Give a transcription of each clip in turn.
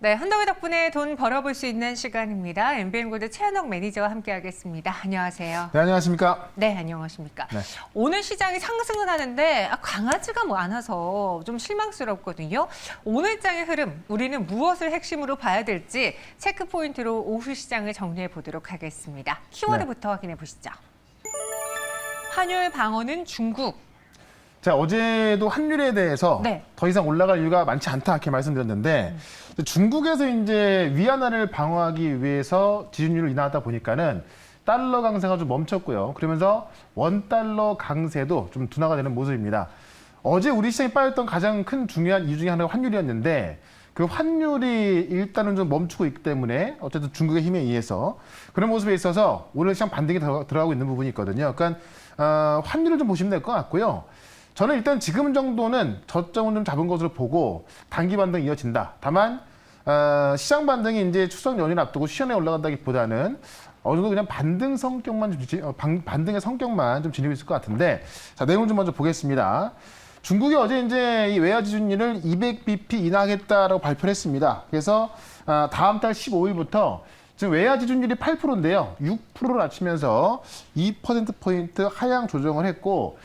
네, 한더위 덕분에 돈 벌어볼 수 있는 시간입니다. MBN고대 최현옥 매니저와 함께하겠습니다. 안녕하세요. 네, 안녕하십니까? 네, 안녕하십니까. 네. 오늘 시장이 상승은 하는데 아, 강아지가 많아서 좀 실망스럽거든요. 오늘 장의 흐름, 우리는 무엇을 핵심으로 봐야 될지 체크 포인트로 오후 시장을 정리해 보도록 하겠습니다. 키워드부터 확인해 보시죠. 환율 방어는 중국. 자, 어제도 환율에 대해서 네. 더 이상 올라갈 이유가 많지 않다 이렇게 말씀드렸는데 중국에서 이제 위안화를 방어하기 위해서 지준율을 인하하다 보니까는 달러 강세가 좀 멈췄고요. 그러면서 원 달러 강세도 좀 둔화가 되는 모습입니다. 어제 우리 시장이 빠졌던 가장 큰 중요한 이유 중에 하나가 환율이었는데 그 환율이 일단은 좀 멈추고 있기 때문에 어쨌든 중국의 힘에 의해서 그런 모습에 있어서 오늘 시장 반등이 들어- 들어가고 있는 부분이 있거든요. 그러니까 어, 환율을 좀 보시면 될 것 같고요. 저는 일단 지금 정도는 저점은 좀 잡은 것으로 보고 단기 반등 이어진다. 다만 어, 시장 반등이 이제 추석 연휴를 앞두고 시연에 올라간다기보다는 어느 정도 그냥 반등 성격만 좀 지- 어, 반, 반등의 성격만 좀 지니고 있을 것 같은데 자 내용 좀 먼저 보겠습니다. 중국이 어제 이제 이 외화 지준율을 200bp 인하하겠다라고 발표를 했습니다. 그래서 아, 다음 달 15일부터 지금 외화 지준율이 8%인데요. 6%로 낮추면서 2% 포인트 하향 조정을 했고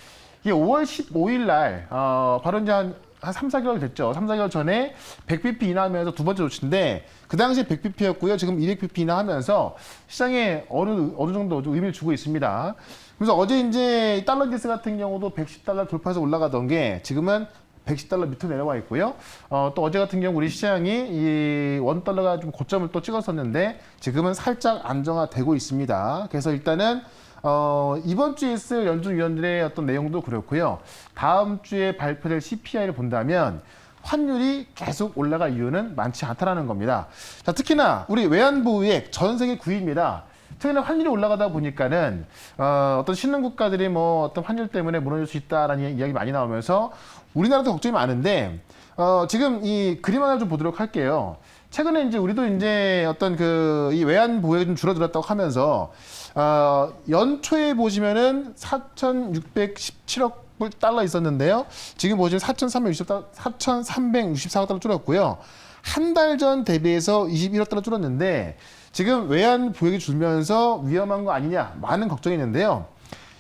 이게 5월 15일 날 어, 바로 이제 한, 한 3, 4개월 됐죠. 3, 4개월 전에 100bp 인하하면서 두 번째 조치인데 그 당시에 100bp였고요. 지금 200bp 인하하면서 시장에 어느 어느 정도 좀 의미를 주고 있습니다. 그래서 어제 이제 이 달러 지수 같은 경우도 110달러 돌파해서 올라가던 게 지금은 110달러 밑으로 내려와 있고요. 어, 또 어제 같은 경우 우리 시장이 이 원달러가 좀 고점을 또 찍었었는데 지금은 살짝 안정화되고 있습니다. 그래서 일단은 어, 이번 주에 있을 연준위원들의 어떤 내용도 그렇고요. 다음 주에 발표될 CPI를 본다면 환율이 계속 올라갈 이유는 많지 않다라는 겁니다. 자, 특히나 우리 외환보유액 전 세계 9위입니다. 최근에 환율이 올라가다 보니까는 어, 어떤 신흥 국가들이 뭐 어떤 환율 때문에 무너질 수 있다라는 이야기 많이 나오면서 우리나라도 걱정이 많은데 어, 지금 이 그림 하나 좀 보도록 할게요. 최근에 이제 우리도 이제 어떤 그 이 외환 보유액이 좀 줄어들었다고 하면서 어, 연초에 보시면은 4,617억 불 달러 있었는데요. 지금 보시면 4,360달러, 4,364억 달러 줄었고요. 한 달 전 대비해서 21억 달러 줄었는데 지금 외환 보유액이 줄면서 위험한 거 아니냐 많은 걱정이 있는데요.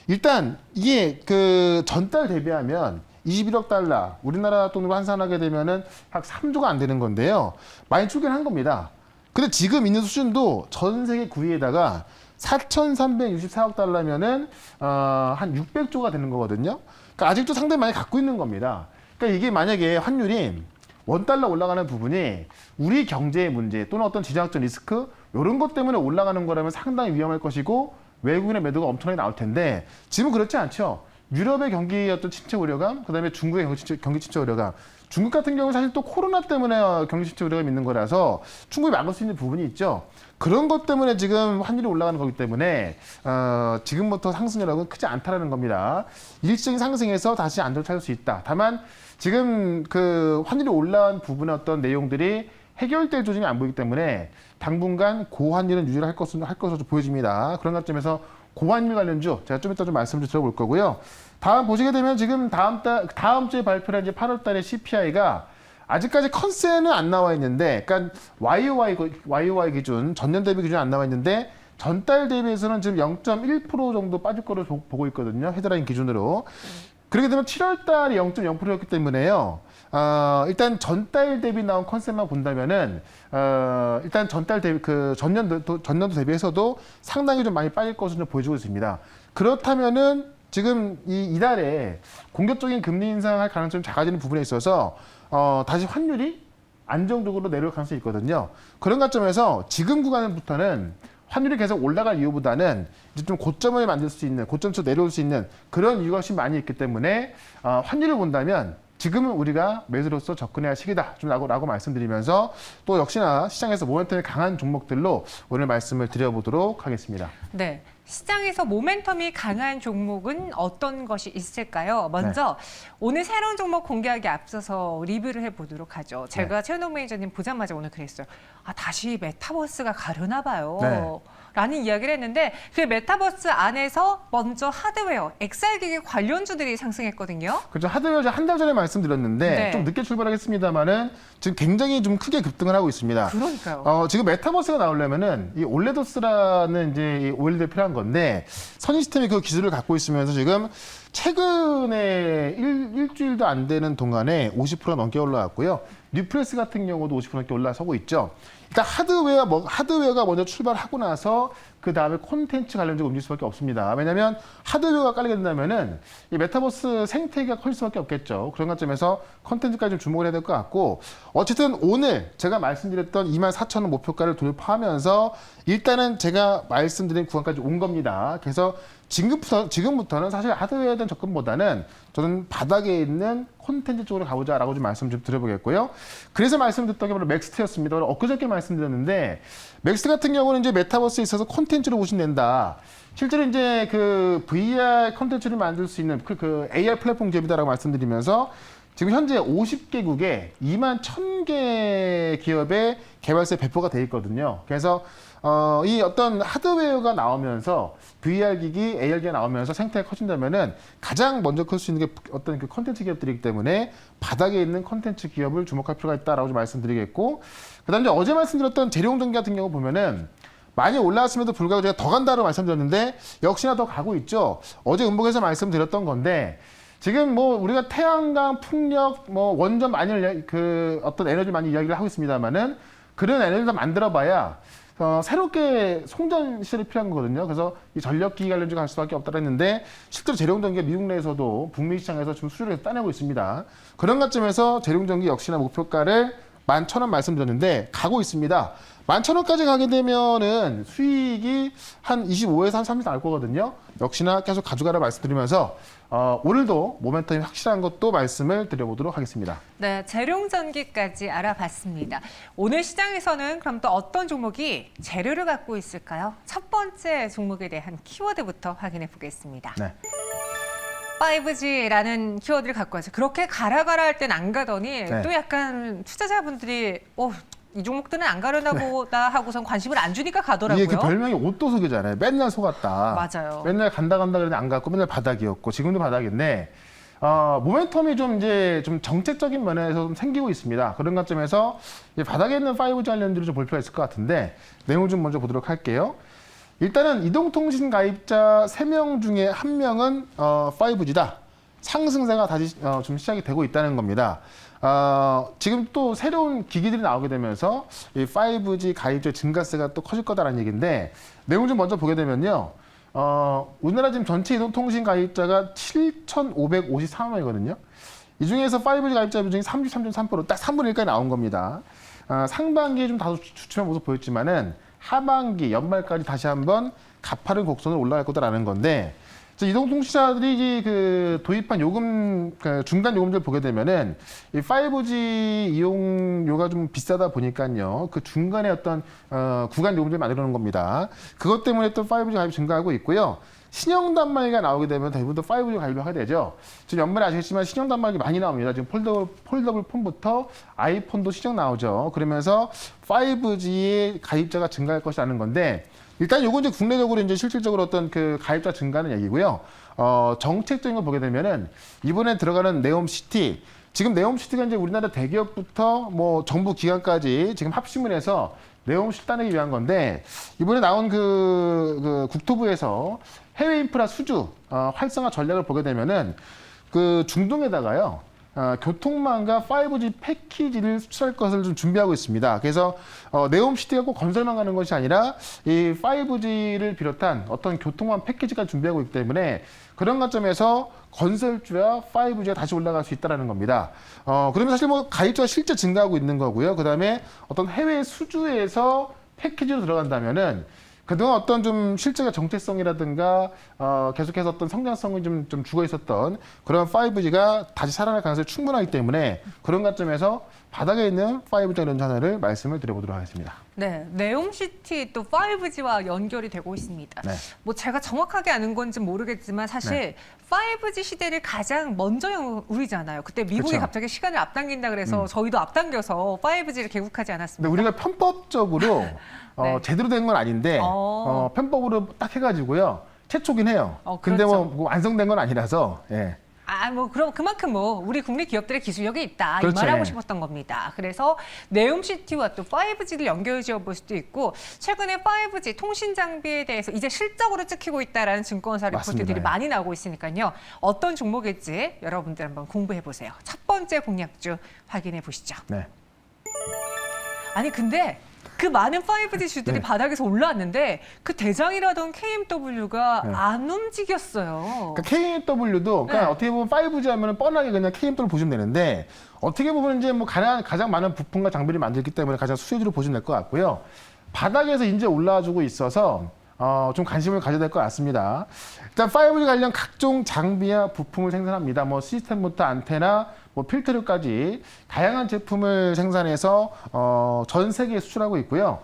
일단 이게 그 전달 대비하면 21억 달러 우리나라 돈으로 환산하게 되면은 약 3조가 안 되는 건데요. 많이 줄긴 한 겁니다. 근데 지금 있는 수준도 전 세계 9위에다가 4,364억 달러면은 어, 한 600조가 되는 거거든요. 그러니까 아직도 상당히 많이 갖고 있는 겁니다. 그러니까 이게 만약에 환율이 원 달러 올라가는 부분이 우리 경제의 문제 또는 어떤 지정학적 리스크 이런 것 때문에 올라가는 거라면 상당히 위험할 것이고 외국인의 매도가 엄청나게 나올 텐데 지금 그렇지 않죠. 유럽의 경기 어떤 침체 우려감, 그다음에 중국의 경기 침체, 경기 침체 우려감. 중국 같은 경우 사실 또 코로나 때문에 어, 경기 침체 우려감이 있는 거라서 충분히 막을 수 있는 부분이 있죠. 그런 것 때문에 지금 환율이 올라가는 거기 때문에 어, 지금부터 상승 여력은 크지 않다라는 겁니다. 일시적인 상승에서 다시 안정을 찾을 수 있다. 다만 지금 그 환율이 올라간 부분의 어떤 내용들이 해결될 조짐이 안 보이기 때문에 당분간 고환율은 유지를 할 것으로 할 것으로 좀 보여집니다. 그런 관점에서 고환율 관련주 제가 좀 이따 좀 말씀을 좀 들어볼 거고요. 다음 보시게 되면 지금 다음 달 다음 주에 발표된 이제 8월 달에 CPI가 아직까지 컨센은 안 나와 있는데, 그러니까 YOY 그 YOY 기준 전년 대비 기준 안 나와 있는데 전달 대비해서는 지금 0.1% 정도 빠질 보- 보고 있거든요. 헤드라인 기준으로. 그렇게 되면 7월 달이 0.0%였기 때문에요. 어, 일단 전달 대비 나온 컨셉만 본다면은 어, 일단 전달 대비 그 전년도 전년도 대비해서도 상당히 좀 많이 빠질 것으로 좀 보여지고 있습니다. 그렇다면은 지금 이 이달에 공격적인 금리 인상할 가능성이 작아지는 부분에 있어서 어, 다시 환율이 안정적으로 내려올 가능성이 있거든요. 그런 관점에서 지금 구간부터는 환율이 계속 올라갈 이유보다는 이제 좀 고점을 만들 수 있는 고점에서 내려올 수 있는 그런 이유가 훨씬 많이 있기 때문에 어, 환율을 본다면 지금은 우리가 매수로서 접근해야 할 시기다 좀 라고, 라고 말씀드리면서 또 역시나 시장에서 모멘텀이 강한 종목들로 오늘 말씀을 드려보도록 하겠습니다. 네. 시장에서 모멘텀이 강한 종목은 어떤 것이 있을까요? 먼저 오늘 새로운 종목 공개하기 앞서서 리뷰를 해보도록 하죠. 제가 최은호 매니저님 보자마자 오늘 그랬어요. 아 다시 메타버스가 가려나 봐요. 네. 라는 이야기를 했는데 그 메타버스 안에서 먼저 하드웨어, XR 기기 관련주들이 상승했거든요. 그렇죠. 하드웨어 한 달 전에 말씀드렸는데 네. 좀 늦게 출발하겠습니다만은 지금 굉장히 좀 크게 급등을 하고 있습니다. 그러니까요. 어, 지금 메타버스가 나오려면은 이 올레도스라는 이제 이 OLED가 필요한 건데 선희 시스템이 그 기술을 갖고 있으면서 지금 최근에 일, 일주일도 안 되는 동안에 50% 넘게 올라왔고요. 뉴프레스 같은 경우도 50% 넘게 올라서고 있죠. 일단 하드웨어, 뭐, 하드웨어가 먼저 출발하고 나서 그 다음에 콘텐츠 관련주가 움직일 수밖에 없습니다. 왜냐하면 하드웨어가 깔리게 된다면은 이 메타버스 생태계가 커질 수밖에 없겠죠. 그런 관점에서 콘텐츠까지 좀 주목을 해야 될 것 같고 어쨌든 오늘 제가 말씀드렸던 24,000원 목표가를 돌파하면서 일단은 제가 말씀드린 구간까지 온 겁니다. 그래서 지금부터, 지금부터는 사실 하드웨어에 대한 접근보다는 저는 바닥에 있는 콘텐츠 쪽으로 가보자라고 좀 말씀 좀 드려보겠고요. 그래서 말씀드렸던 게 바로 맥스트였습니다. 엊그저께 말씀드렸는데 맥스트 같은 경우는 이제 메타버스에 있어서 콘텐츠로 보시면 된다. 실제로 이제 그 VR 콘텐츠를 만들 수 있는 그, 그 AR 플랫폼 기업이다라고 말씀드리면서 지금 현재 50개국에 2만 1000개 기업의 개발사에 배포가 돼 있거든요. 그래서 어, 이 어떤 하드웨어가 나오면서 VR 기기, AR 기가 나오면서 생태가 커진다면은 가장 먼저 클 수 있는 게 어떤 그 컨텐츠 기업들이기 때문에 바닥에 있는 컨텐츠 기업을 주목할 필요가 있다라고 좀 말씀드리겠고, 그다음에 어제 말씀드렸던 재룡전기 같은 경우 보면은 많이 올라왔음에도 불구하고 제가 더 간다고 말씀드렸는데 역시나 더 가고 있죠. 어제 음복에서 말씀드렸던 건데 지금 뭐 우리가 태양광, 풍력, 뭐 원전 많이 그 어떤 에너지 많이 이야기를 하고 있습니다만은 그런 에너지를 만들어봐야 어, 새롭게 송전 시설이 필요한 거거든요. 그래서 이 전력기기 관련주가 갈 수밖에 없다고 했는데 실제로 재룡전기가 미국 내에서도 북미 시장에서 지금 수주를 따내고 있습니다. 그런 관점에서 재룡전기 역시나 목표가를 11,000원 말씀드렸는데 가고 있습니다. 11,000원까지 가게 되면은 수익이 한 25에서 한 30 나올 거거든요. 역시나 계속 가져가라 말씀드리면서 어, 오늘도 모멘텀이 확실한 것도 말씀을 드려보도록 하겠습니다. 네, 재룡전기까지 알아봤습니다. 오늘 시장에서는 그럼 또 어떤 종목이 재료를 갖고 있을까요? 첫 번째 종목에 대한 키워드부터 확인해 보겠습니다. 네. 5G라는 키워드를 갖고 와서 그렇게 가라 가라 할 땐 안 가더니 네. 또 약간 투자자분들이 어, 이 종목들은 안 가려나 보다 하고선 관심을 안 주니까 가더라고요. 이게 그 별명이 옷도 속이잖아요. 맨날 속았다. 맞아요. 맨날 간다 간다 그랬는데 안 갔고 맨날 바닥이었고 지금도 바닥인데 어, 모멘텀이 좀 이제 좀 정책적인 면에서 좀 생기고 있습니다. 그런 관점에서 이 바닥에 있는 5G 관련들을 좀볼 필요가 있을 것 같은데 내용 좀 먼저 보도록 할게요. 일단은 이동통신 가입자 3명 중에 1명은 어, 5G다. 상승세가 다시 어, 좀 시작이 되고 있다는 겁니다. 어, 지금 또 새로운 기기들이 나오게 되면서 이 5G 가입자 증가세가 또 커질 거다라는 얘기인데 내용 좀 먼저 보게 되면요. 어, 우리나라 지금 전체 이동통신 가입자가 7,554만 명이거든요. 이 중에서 5G 가입자 비중이 33.3%딱 3분의 1까지 나온 겁니다. 아, 상반기에 좀 다소 주춤한 모습 보였지만은 하반기 연말까지 다시 한번 가파른 곡선으로 올라갈 거다라는 건데 자, 이동통신사들이 이그 도입한 요금 그 중간 요금들 보게 되면은 이 5G 이용료가 좀 비싸다 보니까요 그 중간에 어떤 어, 구간 요금들 만들어 놓은 겁니다. 그것 때문에 또 5G 가입 증가하고 있고요. 신형 단말기가 나오게 되면 대부분 또 5G 가입을 하게 되죠. 지금 연말에 아시겠지만 신형 단말기 많이 나옵니다. 지금 폴더블, 폴더블 폰부터 아이폰도 신형 나오죠. 그러면서 5G의 가입자가 증가할 것이라는 건데 일단 요건 이제 국내적으로 이제 실질적으로 어떤 그 가입자 증가는 얘기고요. 어, 정책적인 걸 보게 되면은 이번에 들어가는 네옴시티 지금 네옴시티가 이제 우리나라 대기업부터 뭐 정부 기관까지 지금 합심을 해서 네옴시티 따내기 위한 건데 이번에 나온 그, 그 국토부에서 해외 인프라 수주 어, 활성화 전략을 보게 되면은 그 중동에다가요. 어, 교통망과 5G 패키지를 수출할 것을 좀 준비하고 있습니다. 그래서 어, 네옴시티가 꼭 건설만 가는 것이 아니라 이 5G를 비롯한 어떤 교통망 패키지가 준비하고 있기 때문에 그런 관점에서 건설주와 5G가 다시 올라갈 수 있다는 겁니다. 어, 그러면 사실 뭐 가입자가 실제 증가하고 있는 거고요. 그 다음에 어떤 해외 수주에서 패키지로 들어간다면은 그동안 어떤 좀 실제가 정체성이라든가 어, 계속해서 어떤 성장성이 좀, 좀 죽어 있었던 그런 5G가 다시 살아날 가능성이 충분하기 때문에 그런 관점에서 바닥에 있는 5G 관련주 하나를 말씀을 드려보도록 하겠습니다. 네, 네옴시티 또 5G와 연결이 되고 있습니다. 네. 뭐 제가 정확하게 아는 건지 모르겠지만 사실 5G 시대를 가장 먼저 연 우리잖아요. 그때 미국이 그쵸. 갑자기 시간을 앞당긴다 그래서 저희도 앞당겨서 5G를 개국하지 근데 않았습니까? 우리가 편법적으로 어, 네. 제대로 된 건 아닌데 어. 어, 편법으로 딱 해가지고요 최초긴 해요. 어, 근데 뭐 그렇죠. 완성된 건 아니라서 예. 아, 뭐 그럼 그만큼 뭐 우리 국내 기업들의 기술력이 있다 그렇죠. 이 말하고 예. 싶었던 겁니다. 그래서 네옴시티와 또 5G를 연결지어 볼 수도 있고 최근에 5G 통신 장비에 대해서 이제 실적으로 찍히고 있다라는 증권사. 리포트들이 예. 많이 나오고 있으니까요. 어떤 종목일지 여러분들 한번 공부해 보세요. 첫 번째 공략주 확인해 보시죠. 네. 아니 근데 그 많은 5G 주들이 네. 바닥에서 올라왔는데 그 대장이라던 KMW가 네. 안 움직였어요. 그러니까 KMW도 그러니까 네. 어떻게 보면 5G 하면은 뻔하게 그냥 KMW를 보시면 되는데 어떻게 보면 이제 뭐 가장 가장 많은 부품과 장비를 만들기 때문에 가장 수혜주로 보시면 될 것 같고요. 바닥에서 이제 올라와주고 있어서 어, 좀 관심을 가져야 될 것 같습니다. 일단 5G 관련 각종 장비와 부품을 생산합니다. 뭐 시스템부터 안테나, 뭐 필터류까지 다양한 제품을 생산해서 어, 전 세계에 수출하고 있고요.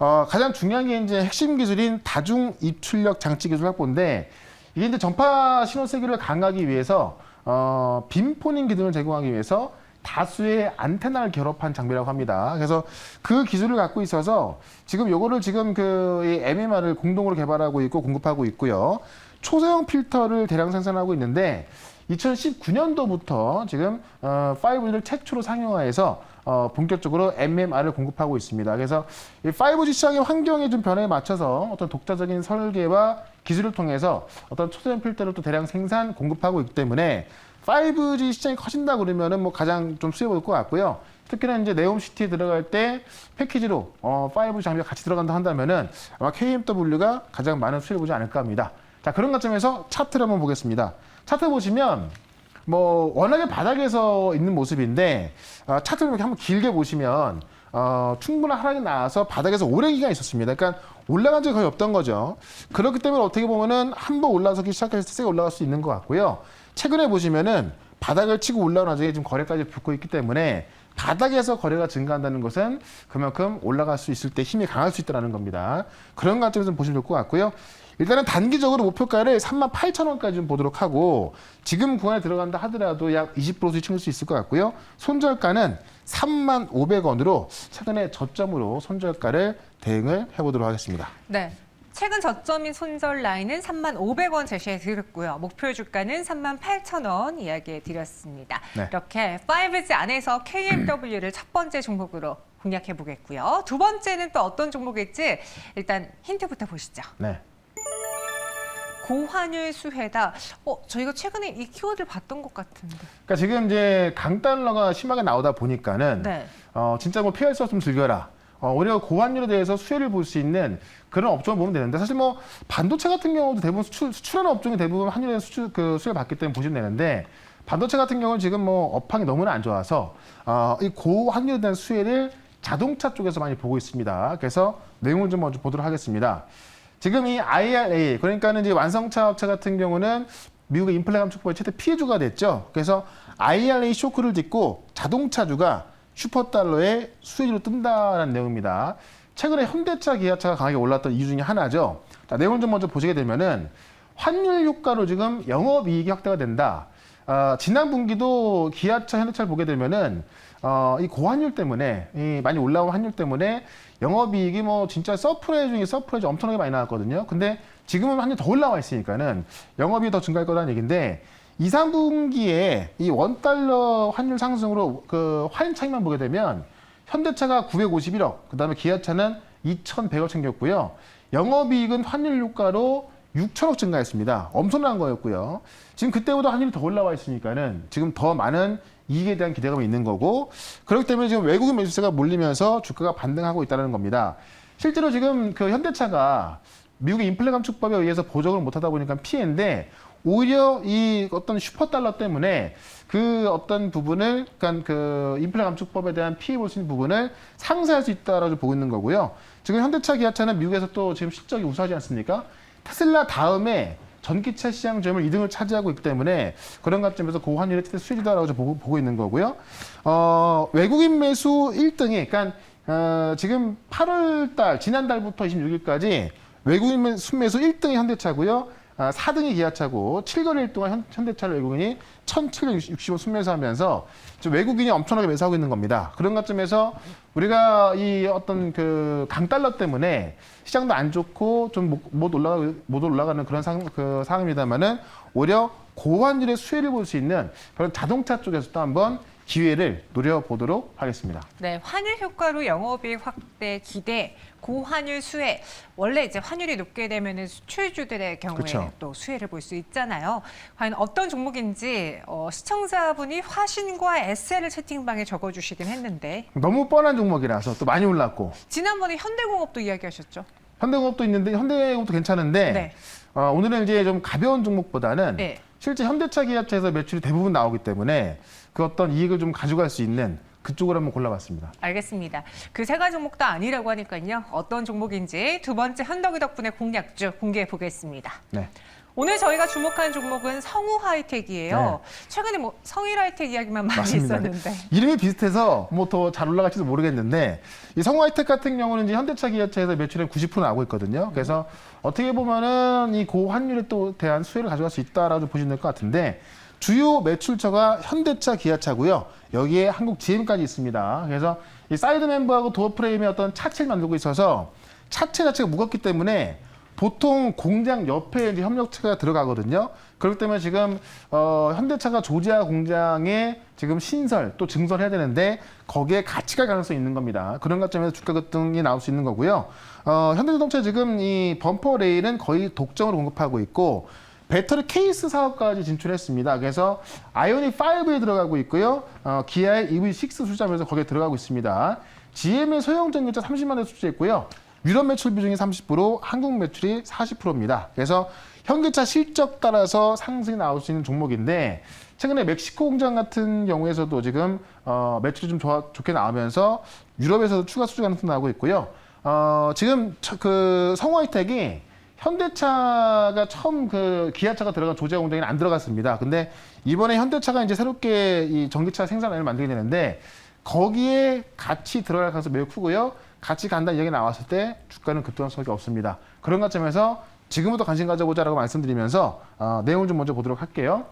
어, 가장 중요한 게 이제 핵심 기술인 다중 입출력 장치 기술 확보인데 이게 이제 전파 신호 세기를 강화하기 위해서 어, 빔포닝 기능을 제공하기 위해서 다수의 안테나를 결합한 장비라고 합니다. 그래서 그 기술을 갖고 있어서 지금 요거를 지금 그 MMR을 공동으로 개발하고 있고 공급하고 있고요. 초소형 필터를 대량 생산하고 있는데 2019년도부터 지금 어, 5G를 최초로 상용화해서 어, 본격적으로 MMR을 공급하고 있습니다. 그래서 이 5G 시장의 환경의 좀 변화에 맞춰서 어떤 독자적인 설계와 기술을 통해서 어떤 초소형 필터를 또 대량 생산 공급하고 있기 때문에 5G 시장이 커진다 그러면은 뭐 가장 좀 수혜 볼것 같고요. 특히나 이제 네옴시티에 들어갈 때 패키지로 어, 5G 장비가 같이 들어간다 한다면은 아마 KMW가 가장 많은 수혜를 보지 않을까 합니다. 자 그런 관점에서 차트를 한번 보겠습니다. 차트 보시면 뭐 워낙에 바닥에서 있는 모습인데 어, 차트를 이렇게 한번 길게 보시면 어, 충분한 하락이 나와서 바닥에서 오랜 기간 있었습니다. 그러니까 올라간 적이 거의 없던 거죠. 그렇기 때문에 어떻게 보면은 한 번 올라서기 시작했을 때 세게 올라갈 수 있는 것 같고요. 최근에 보시면은 바닥을 치고 올라온 와중에 지금 거래까지 붙고 있기 때문에 바닥에서 거래가 증가한다는 것은 그만큼 올라갈 수 있을 때 힘이 강할 수 있다는 겁니다. 그런 관점에서 보시면 좋을 것 같고요. 일단은 단기적으로 목표가를 3만 8천 원까지 좀 보도록 하고 지금 구간에 들어간다 하더라도 약 20% 수익 수 있을 것 같고요. 손절가는 3만 500원으로 최근에 저점으로 손절가를 대응을 해보도록 하겠습니다. 네. 최근 저점인 손절 라인은 3만 500원 제시해 드렸고요. 목표 주가는 3만 8천 원 이야기해 드렸습니다. 네. 이렇게 5G 안에서 KMW를 첫 번째 종목으로 공략해 보겠고요. 두 번째는 또 어떤 종목일지 일단 힌트부터 보시죠. 네. 고환율 수혜다. 어, 저희가 최근에 이 키워드를 봤던 것 같은데. 그러니까 지금 이제 강달러가 심하게 나오다 보니까는 네. 어, 진짜 뭐 피할 수 없으면 즐겨라. 어, 우리가 고환율에 대해서 수혜를 볼 수 있는 그런 업종을 보면 되는데 사실 뭐 반도체 같은 경우도 대부분 수출, 수출하는 업종이 대부분 환율에 수출, 그 수혜를 받기 때문에 보시면 되는데 반도체 같은 경우는 지금 뭐 업황이 너무나 안 좋아서 어, 이 고환율에 대한 수혜를 자동차 쪽에서 많이 보고 있습니다. 그래서 내용을 좀 먼저 보도록 하겠습니다. 지금 이 IRA 그러니까는 이제 완성차 업체 같은 경우는 미국의 인플레 감축법의 최대 피해주가 됐죠. 그래서 IRA 쇼크를 딛고 자동차주가 슈퍼달러의 수혜주로 뜬다는 내용입니다. 최근에 현대차, 기아차가 강하게 올랐던 이유 중에 하나죠. 자, 내용을 좀 먼저 보시게 되면은 환율 효과로 지금 영업이익이 확대가 된다. 어, 지난 분기도 기아차, 현대차를 보게 되면은 어, 이 고환율 때문에 이 많이 올라온 환율 때문에 영업이익이 뭐 진짜 서프라이즈 중에 서프라이즈 엄청나게 많이 나왔거든요. 근데 지금은 환율 더 올라와 있으니까는 영업이익이 더 증가할 거라는 얘기인데 2, 3분기에 이 원달러 환율 상승으로 그 환율 차이만 보게 되면 현대차가 951억, 그 다음에 기아차는 2,100억 챙겼고요. 영업이익은 환율 효과로 6천억 증가했습니다. 엄청난 거였고요. 지금 그때보다 환율이 더 올라와 있으니까는 지금 더 많은 이익에 대한 기대감이 있는 거고 그렇기 때문에 지금 외국인 매수세가 몰리면서 주가가 반등하고 있다는 겁니다. 실제로 지금 그 현대차가 미국의 인플레 감축법에 의해서 보정을 못하다 보니까 피해인데 오히려 이 어떤 슈퍼 달러 때문에 그 어떤 부분을 그러니까 그 인플레 감축법에 대한 피해 볼 수 있는 부분을 상쇄할 수 있다라고 보고 있는 거고요. 지금 현대차, 기아차는 미국에서 또 지금 실적이 우수하지 않습니까? 테슬라 다음에 전기차 시장 점을 2등을 차지하고 있기 때문에 그런 관점에서 고환율의 수혜이다라고 좀 보고, 보고 있는 거고요. 어, 외국인 매수 1등이 그러니까 어, 지금 8월 달 지난달부터 26일까지 외국인 매- 순매수 1등이 현대차고요. 아, 4등이 기아차고 7거래일 동안 현, 현대차를 외국인이 1,760원 순매수하면서 외국인이 엄청나게 매수하고 있는 겁니다. 그런 관점에서 우리가 이 어떤 그 강달러 때문에 시장도 안 좋고 좀 못 올라가 못 올라가는 그런 상, 그 상황입니다만은 오히려 고환율의 수혜를 볼 수 있는 그런 자동차 쪽에서도 한번 기회를 노려보도록 하겠습니다. 네, 환율 효과로 영업이익 확대 기대, 고환율 수혜. 원래 이제 환율이 높게 되면은 수출주들의 경우에 그쵸. 또 수혜를 볼 수 있잖아요. 과연 어떤 종목인지 어, 시청자분이 화신과 SL을 채팅방에 적어주시긴 했는데 너무 뻔한 종목이라서 또 많이 올랐고 지난번에 현대공업도 이야기하셨죠? 현대공업도 있는데 현대공업도 괜찮은데 네. 어, 오늘은 이제 좀 가벼운 종목보다는 네. 실제 현대차 기아차에서 매출이 대부분 나오기 때문에 그 어떤 이익을 좀 가져갈 수 있는 그쪽을 한번 골라봤습니다. 알겠습니다. 그 세 가지 종목도 아니라고 하니까요. 어떤 종목인지 두 번째 현덕이 덕분에 공략주 공개해 보겠습니다. 네. 오늘 저희가 주목한 종목은 성우 하이텍이에요. 최근에 뭐 성일 하이텍 이야기만 많이 맞습니다. 있었는데. 이름이 비슷해서 뭐 더 잘 올라갈지도 모르겠는데 이 성화이텍 같은 경우는 이제 현대차 기아차에서 매출의 90% 나오고 있거든요. 그래서 어떻게 보면은 이 고환율에 또 대한 수혜를 가져갈 수 있다라고 보시면 될 것 같은데 주요 매출처가 현대차 기아차고요. 여기에 한국 GM까지 있습니다. 그래서 이 사이드 멤버하고 도어 프레임의 어떤 차체를 만들고 있어서 차체 자체가 무겁기 때문에 보통 공장 옆에 이제 협력체가 들어가거든요. 그렇기 때문에 지금 어, 현대차가 조지아 공장에 지금 신설 또 증설해야 되는데 거기에 같이 갈 가능성이 있는 겁니다. 그런 관점에서 주가 급등이 나올 수 있는 거고요. 어, 현대자동차 지금 이 범퍼 레일은 거의 독점으로 공급하고 있고 배터리 케이스 사업까지 진출했습니다. 그래서 아이오닉 5에 들어가고 있고요. 어, 기아의 EV6 수주하면서 거기에 들어가고 있습니다. GM의 소형 전기차 30만 대 수주했고요. 유럽 매출 비중이 30%, 한국 매출이 40%입니다. 그래서 현대차 실적 따라서 상승이 나올 수 있는 종목인데 최근에 멕시코 공장 같은 경우에서도 지금 어, 매출이 좀 좋아, 좋게 나오면서 유럽에서도 추가 수주 가능성 나오고 있고요. 어, 지금 저- 그 성화이텍이 현대차가 처음 그 기아차가 들어간 조지아 공장에 안 들어갔습니다. 근데 이번에 현대차가 이제 새롭게 이 전기차 생산 라인을 만들게 되는데 거기에 같이 들어갈 가능성이 매우 크고요. 같이 간다는 이야기 나왔을 때 주가는 급등할 수밖에 없습니다. 그런 관점에서 지금부터 관심 가져보자라고 말씀드리면서 어, 내용을 좀 먼저 보도록 할게요.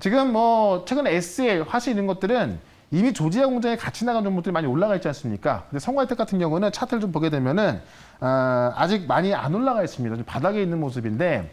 지금 뭐 최근에 SL, 화실 이런 것들은 이미 조지아 공장에 같이 나간 종목들이 많이 올라가 있지 않습니까? 근데 성화이텍 같은 경우는 차트를 좀 보게 되면은 어, 아직 많이 안 올라가 있습니다. 좀 바닥에 있는 모습인데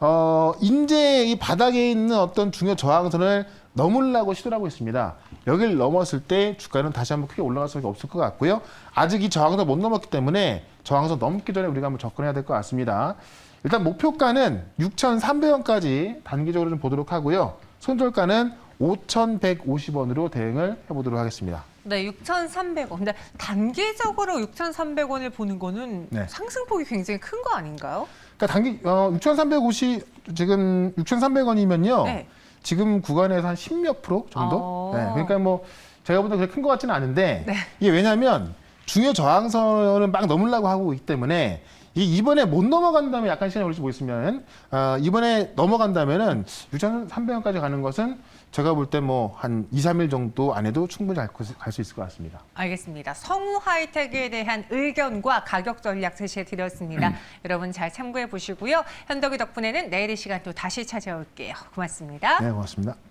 어, 이제 이 바닥에 있는 어떤 중요 저항선을 넘으려고 시도를 하고 있습니다. 여기를 넘었을 때 주가는 다시 한번 크게 올라갈 수밖에 없을 것 같고요. 아직 이 저항선 못 넘었기 때문에 저항선 넘기 전에 우리가 한번 접근해야 될 것 같습니다. 일단 목표가는 6,300원까지 단기적으로 좀 보도록 하고요. 손절가는 5,150원으로 대응을 해보도록 하겠습니다. 네, 6,300원. 근데 단기적으로 6,300원을 보는 거는 네. 상승폭이 굉장히 큰 거 아닌가요? 그러니까 단기 어, 6,350 지금 6,300원이면요. 네. 지금 구간에서 한 10몇 프로 정도? 어. 네, 그러니까 뭐 제가 보다 그렇게 큰 것 같지는 않은데 네. 이게 왜냐하면 중요 저항선을 막 넘으려고 하고 있기 때문에 이 이번에 못 넘어간다면 약간 시간이 걸릴지 모르겠으면 어, 이번에 넘어간다면은 6,300원까지 가는 것은 제가 볼 때 뭐 한 2, 3일 정도 안에도 충분히 갈 수 있을 것 같습니다. 알겠습니다. 성우 하이텍에 대한 의견과 가격 전략 제시해 드렸습니다. 음. 여러분 잘 참고해 보시고요. 현덕이 덕분에는 내일 이 시간 또 다시 찾아올게요. 고맙습니다. 네, 고맙습니다.